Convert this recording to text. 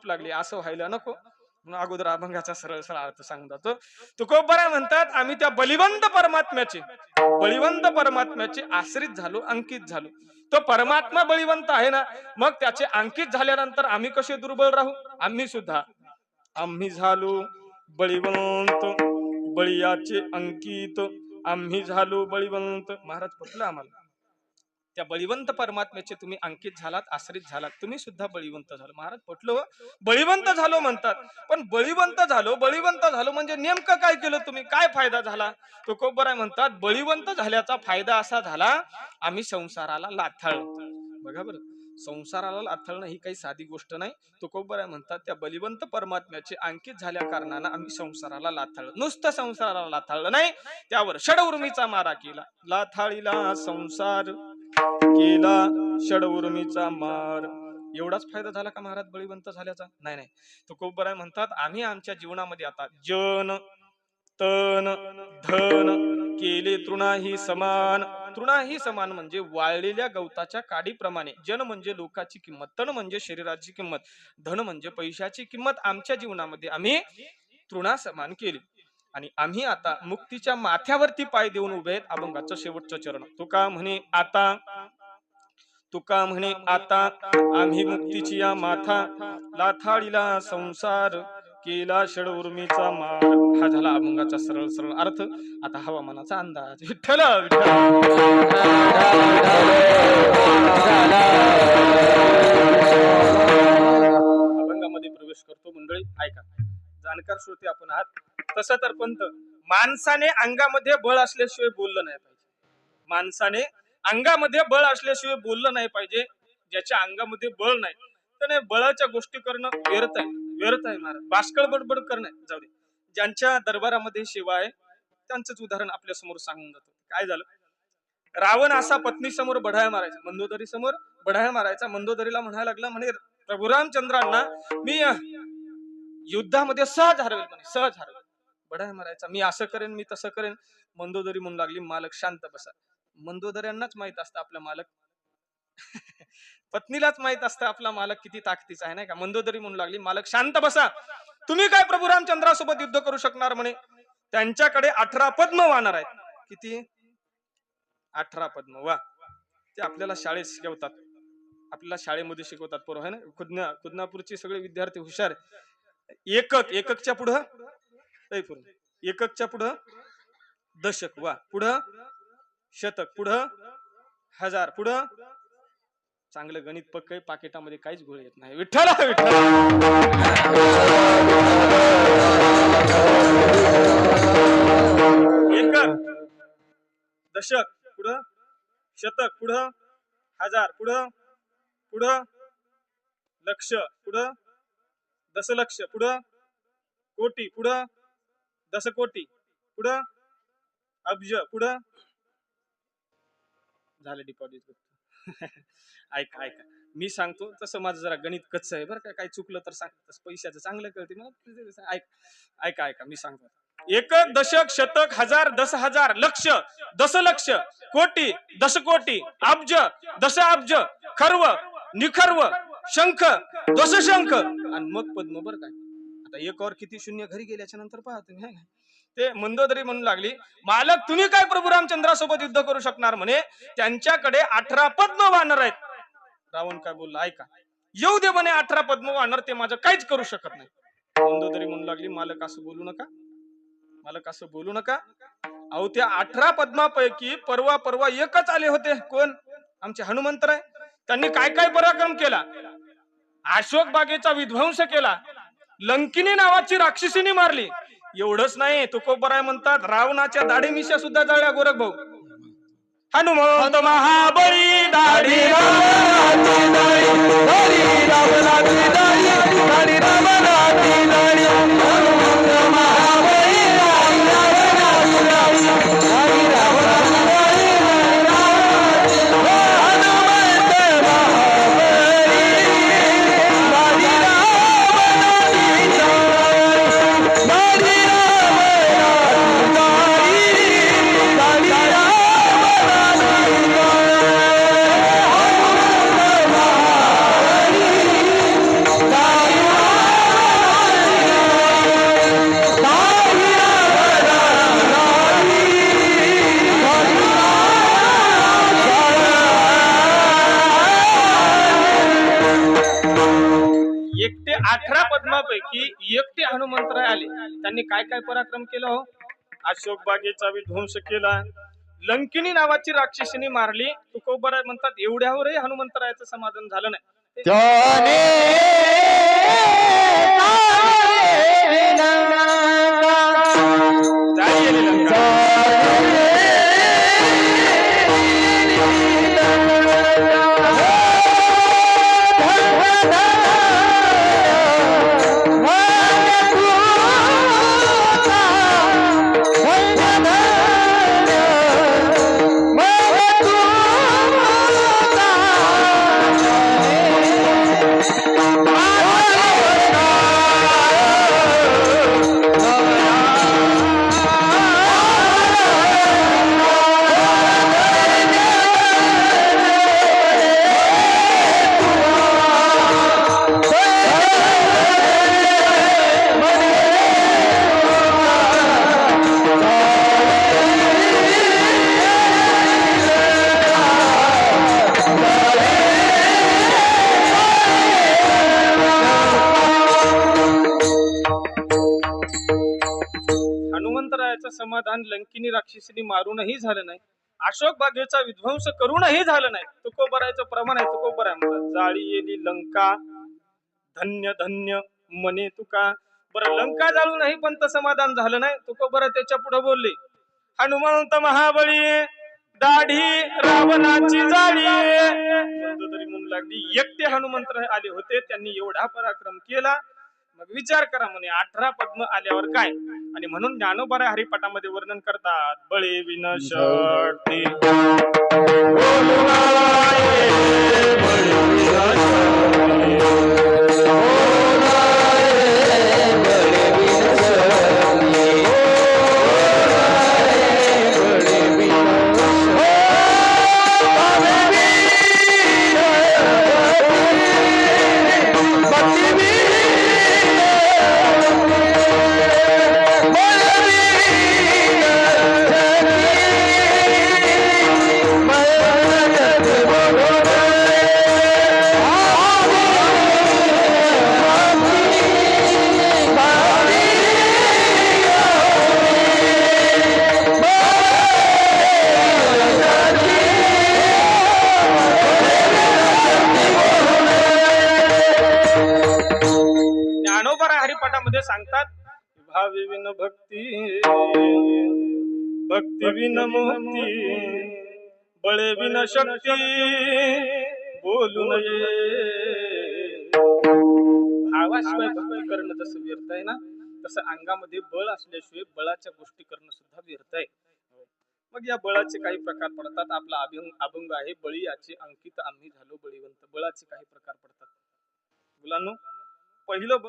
झोप लागली असं व्हायला नको. म्हणून अगोदर अभंगाचा सरळ सरळ अर्थ सांगून जातो. तुकोबरा म्हणतात आम्ही त्या बलिवंत परमात्म्याचे बळीवंत परमात्म्याचे आश्रित झालो अंकित झालो. तो परमात्मा बळीवंत आहे ना मग त्याचे अंकित झाल्यानंतर आम्ही कसे दुर्बल राहू? आम्ही सुद्धा. आम्ही झालो बळीवंत बळीयाचे अंकित. आम्ही झालो बळीवंत महाराज पटलं आम्हाला. त्या बळीवंत परमात्म्याचे तुम्ही अंकित झालात आश्रित झालात. तुम्ही सुद्धा बळीवंत झालो. महाराज पटलो हो? बळीवंत झालो म्हणतात. पण बळीवंत झालो बळीवंत झालो म्हणजे नेमकं काय केलं तुम्ही? काय फायदा झाला? तो कोबराय म्हणतात बळीवंत झाल्याचा फायदा असा झाला आम्ही संसाराला लाथाळलो बघा बरं संसाराला लाथळणं ही काही साधी गोष्ट नाही. तुकोबराय म्हणतात त्या बलिवंत परमात्म्याचे अंकित झाल्या कारणानं आम्ही संसाराला लाथाळलं नुसतं संसाराला लाथाळलं नाही त्यावर षडउर्मीचा मारा केला. लाथाळीला संसार केला षडउर्मीचा मार. एवढाच फायदा झाला का महाराज बळीवंत झाल्याचा? नाही नाही. तुकोबराय म्हणतात आम्ही आमच्या जीवनामध्ये आता जन तन धन केले तृणाही समान. तृणाही समान म्हणजे वाळलेल्या गवताच्या काडीप्रमाणे. जन म्हणजे लोकाची किंमत तण म्हणजे शरीराची किंमत धन म्हणजे पैशाची किंमत. आमच्या जीवनामध्ये आम्ही तृणा समान केली. आणि आम्ही आता मुक्तीच्या माथ्यावरती पाय देऊन उभे आहेत अभंगाचं शेवटचं चरण. तुका म्हणे आता तुका म्हणे आता आम्ही मुक्तीची या माथा लाथाळीला संसार केला षड उर्मीचा मार. हा झाला अभंगाचा सरळ सरळ अर्थ. आता हवामानाचा अंदाज. विठ्ठल विठ्ठल. अभंगामध्ये प्रवेश करतो मंडळी ऐका. जाणकार श्रोते आपण आहात. तसं तर पंत माणसाने अंगामध्ये बळ असल्याशिवाय बोललं नाही पाहिजे. माणसाने अंगामध्ये बळ असल्याशिवाय बोललं नाही पाहिजे. ज्याच्या अंगामध्ये बळ नाही. त्याने बळाच्या गोष्टी करणं व्यर्थ आहे. व्यर्थ आहे महाराज. बाष्कळ बडबड करणं. जाऊ दे. ज्यांच्या दरबारामध्ये सेवा आहे त्यांचंच उदाहरण आपल्यासमोर सांगून जातो. काय झालं? रावण असा पत्नी समोर बढाया मारायचा. मंदोदरी समोर बढाया मारायचा. मंदोदरीला म्हणायला लागला म्हणे प्रभुरामचंद्रांना मी युद्धामध्ये सहज हरवेल म्हणे. सहज हरवेल. बढाया मारायचा. मी असं करेन मी तसं करेन. मंदोदरी म्हणू लागली मालक शांत बसा. मंदोदर यांनाच माहीत असतं आपला मालक. पत्नीलाच माहीत असतं आपला मालक किती ताकदीचा आहे नाही का? मंदोदरी म्हणू लागली. मालक शांत बसा. तुम्ही काय प्रभू रामचंद्रासोबत युद्ध करू शकणार म्हणे? त्यांच्याकडे अठरा पद्म वाहणार आहेत. किती? अठरा पद्म. वा. ते आपल्याला शाळेत शिकवतात. आपल्याला शाळेमध्ये शिकवतात पोरं आहे ना? खुदना खुदनापूरचे सगळे विद्यार्थी हुशार एकक एककच्या पुढं. एककच्या पुढं? दशक. वा. पुढं? शतक. पुढं? हजार. पुढं? चांगलं गणित पक्क आहे पाकिटामध्ये काहीच गोळ येत नाही. विठ्ठल विठ्ठल! दशक. पुढं? शतक. पुढं? हजार. पुढं? पुढं? लक्ष. पुढं? दशलक्ष पुढं? कोटी. पुढं? दशकोटी पुढं? अब्ज. पुढं? झालं डिपॉझिट ऐका ऐका. मी सांगतो तसं माझं जरा गणित कच्चं आहे बरं का. काही चुकलं तर सांग तसं पैशाचं चांगलं कळते. मला ऐक ऐका ऐका. मी सांगतो एकक दशक शतक हजार दस हजार लक्ष दशलक्ष कोटी दशकोटी अब्ज दश अब्ज खर्व निखर्व शंख दशशंख. आणि मग पद्म बरं काय आता एक और किती शून्य घरी गेल्याच्यानंतर पहा तुम्ही ते मंदोदरी म्हणून लागली. मालक तुम्ही काय प्रभू रामचंद्रासोबत युद्ध करू शकणार म्हणे? त्यांच्याकडे अठरा पद्म वानर आहेत. रावण काय बोलला? ऐका. येऊ दे म्हणे अठरा पद्म वानर ते माझं काहीच करू शकत नाही. मंदोदरी म्हणू लागली मालक असं बोलू नका. मालक असं बोलू नका. अहो त्या अठरा पद्मापैकी परवा परवा एकच आले होते. कोण? आमचे हनुमंतराय त्यांनी काय काय पराक्रम केला? अशोक बागेचा विध्वंस केला. लंकिनी नावाची राक्षसीने मारली. एवढंच नाही तुकोबराय म्हणतात रावणाच्या दाढी मिशा सुद्धा जळल्या गोरख भाऊ. हनुमंत महाबळी दाढी. पद्मापैकी एकटे हनुमंतराय आले. त्यांनी काय काय पराक्रम केला हो? अशोक बागेचा विध्वंस केला. लंकिनी नावाची राक्षसीने मारली. तुकोबराय म्हणतात एवढ्यावरही हनुमंतरायाचं समाधान झालं नाही. समाधान लंकिनी राक्षसीने मारूनही झालं नाही. अशोक बागेचा विध्वंस करूनही झालं नाही. तुकोबरायचं प्रमाण आहे तुकोबराय म्हणतात. जाळी येली लंका धन्य धन्य मने तुका. बरं लंका जाळूनही पंत समाधान झालं नाही. तुकोबरा त्याच्या पुढे बोलले हनुमंत महाबळी दाढी रावणाची जाळी. तरी म्हणू लागली एकटे हनुमंत आले होते त्यांनी एवढा पराक्रम केला. मग विचार करा म्हणे अठरा पद्म आल्यावर काय? आणि म्हणून ज्ञानोबा हरिपाठामध्ये वर्णन करतात बळी विनशक्ती ज्ञानोबा हरिपाठामध्ये सांगतात भाविविन भक्ती भक्तीविन मुक्ती बळे विन शक्ती बोलू नये. भावाशिवाय भक्ती करणं जसं व्यर्थ आहे ना तसं अंगामध्ये बळ असल्याशिवाय बळाच्या गोष्टी करणं सुद्धा व्यर्थ आहे. मग या बळाचे काही प्रकार पडतात. आपला अभंग अभंग आहे बळी याचे अंकित आम्ही झालो बळीवंत. बळाचे काही प्रकार पडतात. मुलांनो पहिलं बळ